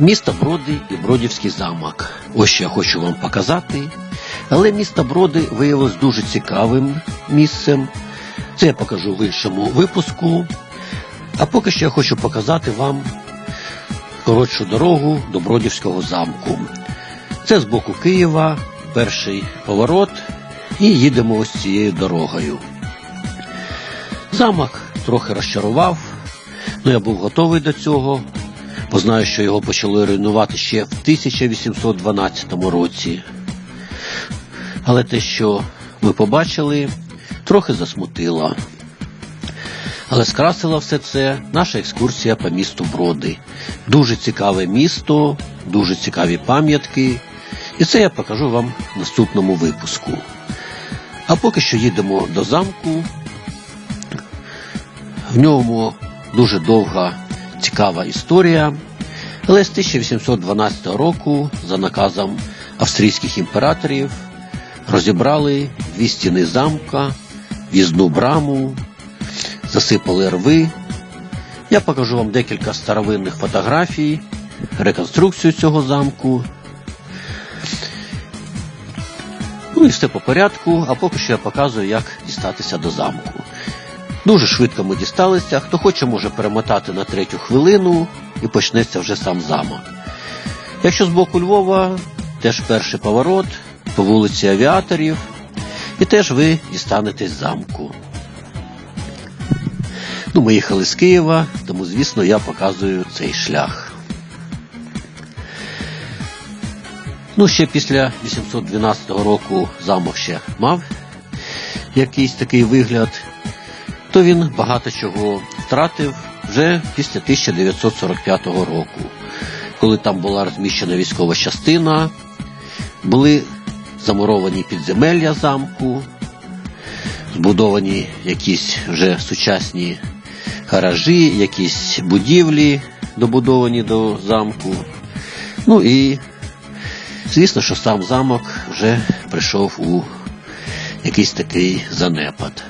Місто Броди і Бродівський замок. Ось що я хочу вам показати. Але місто Броди виявилось дуже цікавим місцем. Це я покажу в іншому випуску. А поки що я хочу показати вам коротшу дорогу до Бродівського замку. Це з боку Києва, перший поворот, і їдемо ось цією дорогою. Замок трохи розчарував, але я був готовий до цього, бо знаю, що його почали руйнувати ще в 1812 році. Але те, що ми побачили, трохи засмутило. Але скрасила все це наша екскурсія по місту Броди. Дуже цікаве місто, дуже цікаві пам'ятки. І це я покажу вам в наступному випуску. А поки що їдемо до замку. В ньому дуже довга, цікава історія. Але з 1812 року, за наказом австрійських імператорів, розібрали дві стіни замка, в'їзну браму, засипали рви. Я покажу вам декілька старовинних фотографій, реконструкцію цього замку. Ну і все по порядку, а поки що я показую, як дістатися до замку. Дуже швидко ми дісталися. Хто хоче, може перемотати на третю хвилину і почнеться вже сам замок. Якщо з боку Львова, теж перший поворот по вулиці Авіаторів, і теж ви дістанетесь замку. Ну, ми їхали з Києва, тому, звісно, я показую цей шлях. Ну, ще після 812 року замок ще мав якийсь такий вигляд, то він багато чого втратив вже після 1945 року, коли там була розміщена військова частина, були замуровані підземелля замку, збудовані якісь вже сучасні гаражі, якісь будівлі, добудовані до замку. Ну і Звісно, що сам замок вже прийшов у якийсь такий занепад.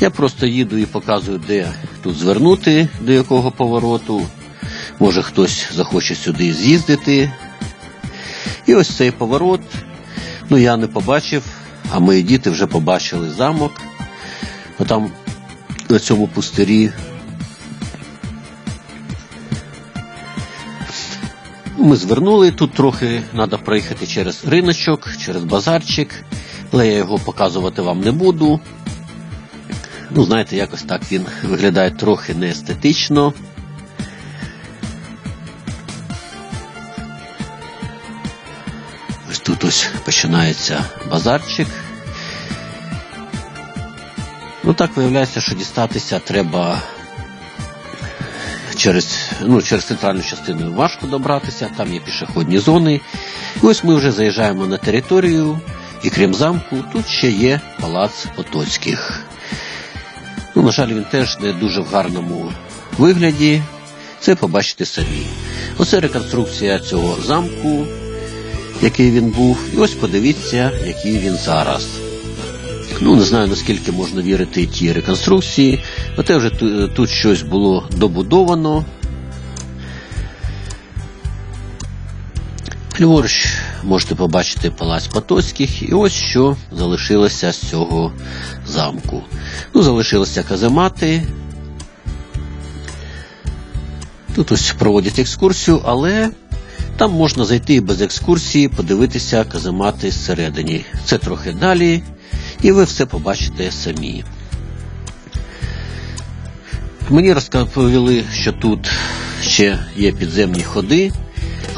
Я просто їду і показую, де тут звернути, до якого повороту. Може хтось захоче сюди з'їздити. І ось цей поворот. Ну я не побачив, а мої діти вже побачили замок. Отам на цьому пустирі Ми звернули, тут трохи треба проїхати через риночок, через базарчик, але я його показувати вам не буду. Ну, знаєте, якось так він виглядає трохи неестетично. Ось тут ось починається базарчик. Ну так виявляється, що дістатися треба через ну, через центральну частину важко добратися, там є пішохідні зони. І ось ми вже заїжджаємо на територію, і крім замку, тут ще є палац Потоцьких. Ну, На жаль, він теж не дуже в гарному вигляді. Це побачите самі. Оце реконструкція цього замку, який він був. І ось подивіться, який він зараз. Ну, не знаю, наскільки можна вірити тій реконструкції. Проте вже тут щось було добудовано. Ліворуч можете побачити палац Потоцьких, і ось що залишилося з цього замку. Ну, залишилися каземати. Тут ось проводять екскурсію, але там можна зайти і без екскурсії, подивитися каземати зсередині. Це трохи далі, і ви все побачите самі. Мені розповіли, що тут ще є підземні ходи,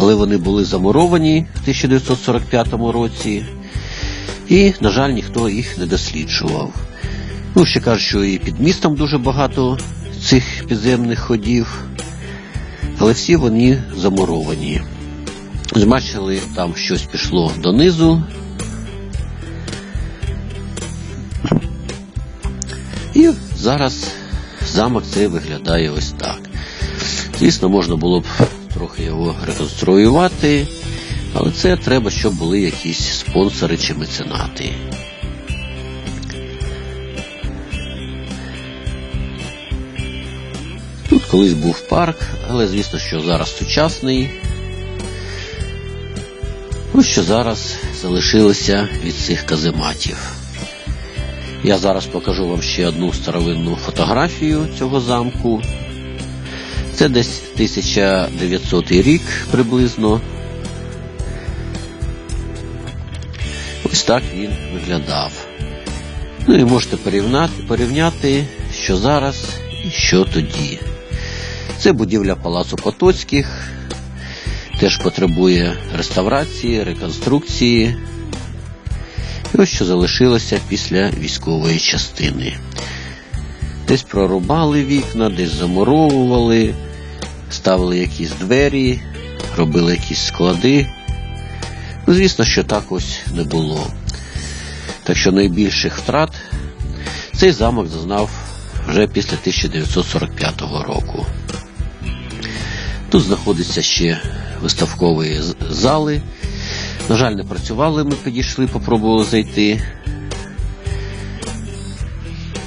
але вони були замуровані в 1945 році, і, на жаль, ніхто їх не досліджував. Ну, ще кажуть, що і під містом дуже багато цих підземних ходів, але всі вони замуровані. Бачили, там щось пішло донизу. І зараз замок цей виглядає ось так. Звісно, можна було б трохи його реконструювати, але це треба, щоб були якісь спонсори чи меценати. Тут Колись був парк, але звісно, що зараз сучасний. Ось що зараз залишилося від цих казематів. Я зараз покажу вам ще одну старовинну фотографію цього замку. Це десь 1900 рік приблизно. Ось так він виглядав. Ну і можете порівняти, порівняти, що зараз і що тоді. Це будівля Палацу Потоцьких, теж потребує реставрації, реконструкції. І ось що залишилося після військової частини. Десь прорубали вікна, десь замуровували, ставили якісь двері, робили якісь склади. Ну, Звісно, що так ось не було. Так що найбільших втрат цей замок зазнав вже після 1945 року. Тут знаходяться ще виставкові зали. На жаль, не працювали, ми підійшли, попробували зайти.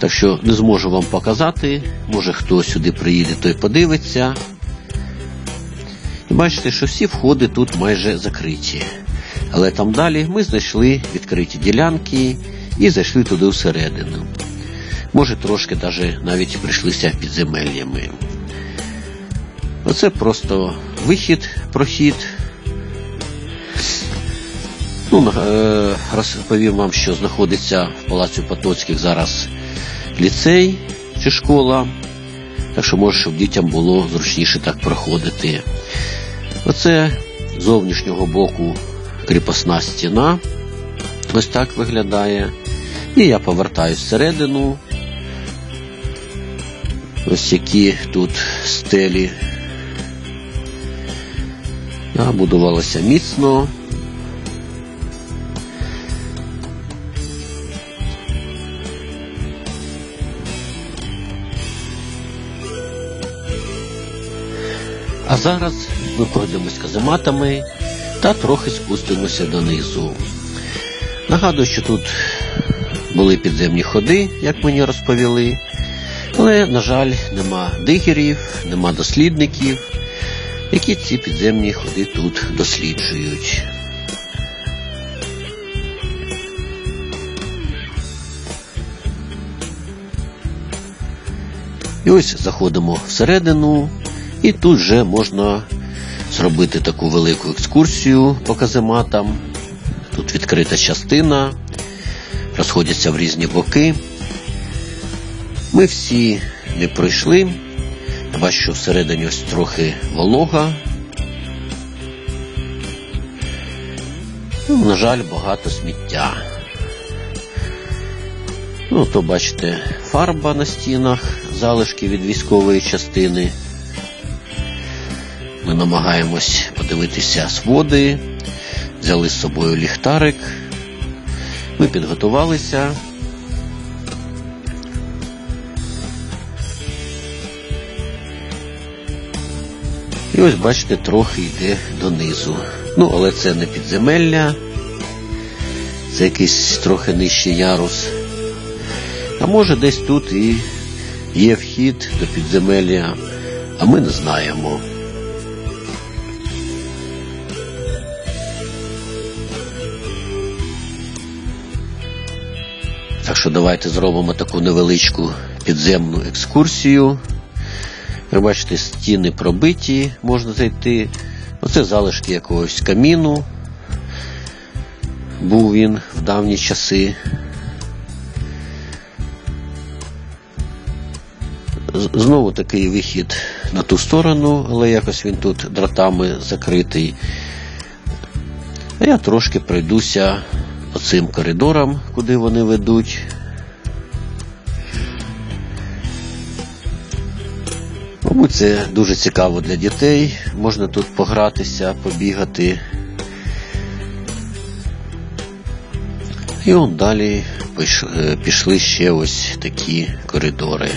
Так що не зможу вам показати. Може хто сюди приїде, той подивиться. І бачите, що всі входи тут майже закриті. Але там далі ми знайшли відкриті ділянки і зайшли туди всередину. Може, трошки навіть прийшлися підземеллями. Оце просто вихід, прохід. Ну, е, Розповім вам, що знаходиться в Палацю Потоцьких зараз ліцей чи школа. Так що може, щоб дітям було зручніше так проходити. Оце з зовнішнього боку кріпосна стіна. Ось так виглядає. І я повертаюсь всередину. Ось які тут стелі. Будувалося міцно. А зараз ми пройдемось казематами та трохи спустимося донизу. Нагадую, що тут були підземні ходи, як мені розповіли, але, на жаль, нема дигерів, нема дослідників, які ці підземні ходи тут досліджують. І ось заходимо всередину, і тут вже можна зробити таку велику екскурсію по казематам. Тут відкрита частина, розходяться в різні боки. Ми всі не пройшли. Бачу, що всередині ось трохи волога. Ну, На жаль, багато сміття. Ну, то бачите, фарба на стінах, залишки від військової частини. Ми намагаємось подивитися своди, взяли з собою ліхтарик. Ми підготувалися. І ось, бачите, трохи йде донизу. Ну, але це не підземелля, це якийсь трохи нижчий ярус. А може десь тут і є вхід до підземелля, а ми не знаємо. Що давайте зробимо таку невеличку підземну екскурсію. Ви бачите, стіни пробиті, можна зайти. Оце залишки якогось каміну. Був він в давні часи. Знову такий вихід на ту сторону, але якось він тут дратами закритий. А я трошки пройдуся оцим коридорам, куди вони ведуть. Мабуть, це дуже цікаво для дітей. Можна тут погратися, побігати. І он далі пішли ще ось такі коридори.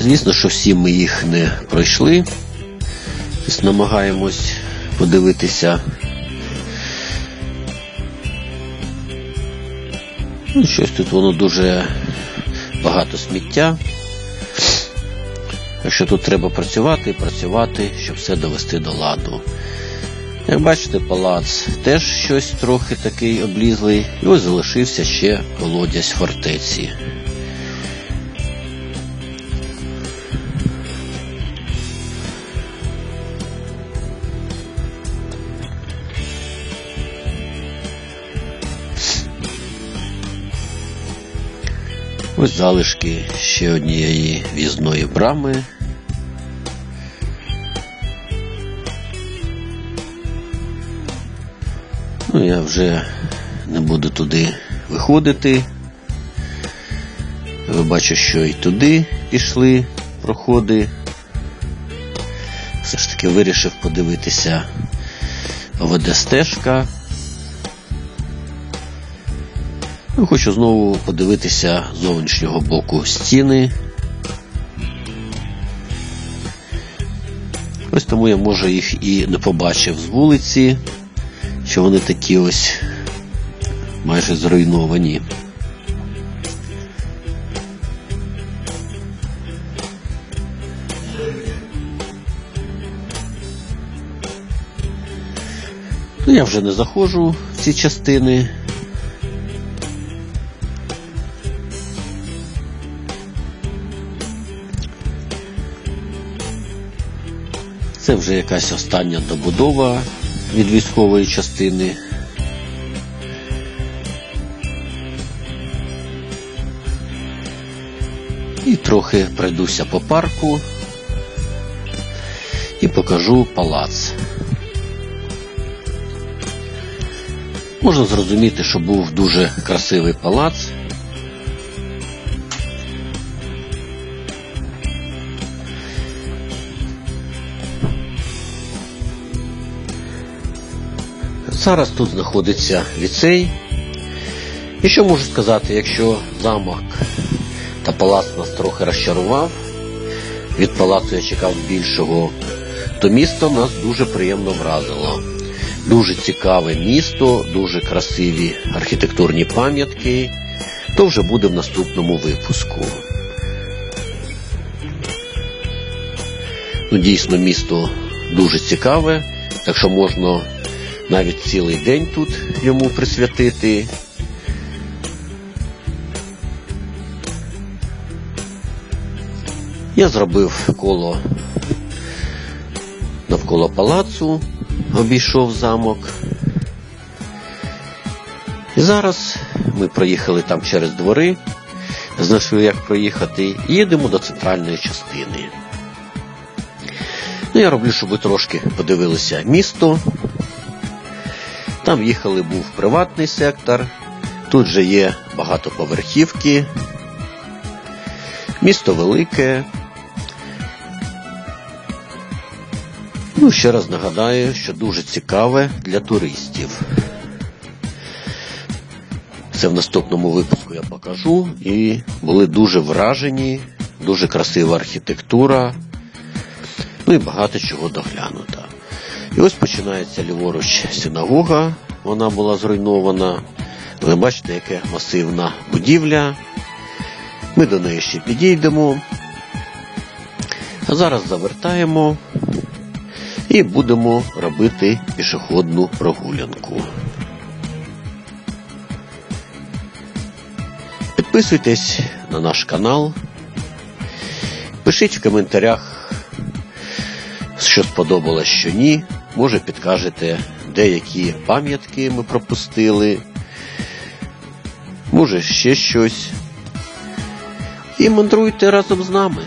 Звісно, що всі ми їх не пройшли. Ось намагаємось подивитися. Ну, щось тут воно дуже багато сміття. Якщо тут треба працювати, працювати, щоб все довести до ладу. Як бачите, палац теж щось трохи такий облізлий. І ось залишився ще колодязь фортеці. Ось залишки ще однієї в'їзної брами. Ну, я вже не буду туди виходити. Ви бачу, що і туди пішли проходи. Все ж таки вирішив подивитися веде Ну, Хочу знову подивитися зовнішнього боку стіни. Ось тому я може їх і не побачив з вулиці, що вони такі ось майже зруйновані. Ну, я вже не заходжу в ці частини. Це вже якась остання добудова від військової частини. І трохи пройдуся по парку і покажу палац. Можна зрозуміти, що був дуже красивий палац. Зараз тут знаходиться ліцей. І що можу сказати, якщо замок та палац нас трохи розчарував, від палацу я чекав більшого, то місто нас дуже приємно вразило. Дуже цікаве місто, дуже красиві архітектурні пам'ятки. То вже буде в наступному випуску. Ну, Дійсно, місто дуже цікаве, так що можна навіть цілий день тут йому присвятити. Я зробив коло навколо палацу, обійшов замок. І зараз ми проїхали там через двори, знайшли, як проїхати, і їдемо до центральної частини. Ну, я роблю, щоб ви трошки подивилися місто. Там їхали був приватний сектор, тут же є багатоповерхівки. Місто велике. Ну, ще раз нагадаю, що дуже цікаве для туристів. Це в наступному випуску я покажу. І були дуже вражені, дуже красива архітектура, ну і багато чого доглянуто. І ось починається ліворуч синагога, вона була зруйнована. Ви бачите, яка масивна будівля. Ми до неї ще підійдемо. Зараз завертаємо і будемо робити пішохідну прогулянку. Підписуйтесь на наш канал, пишіть в коментарях, що сподобалось, що ні. Може підкажете, деякі пам'ятки ми пропустили, може ще щось. І мандруйте разом з нами.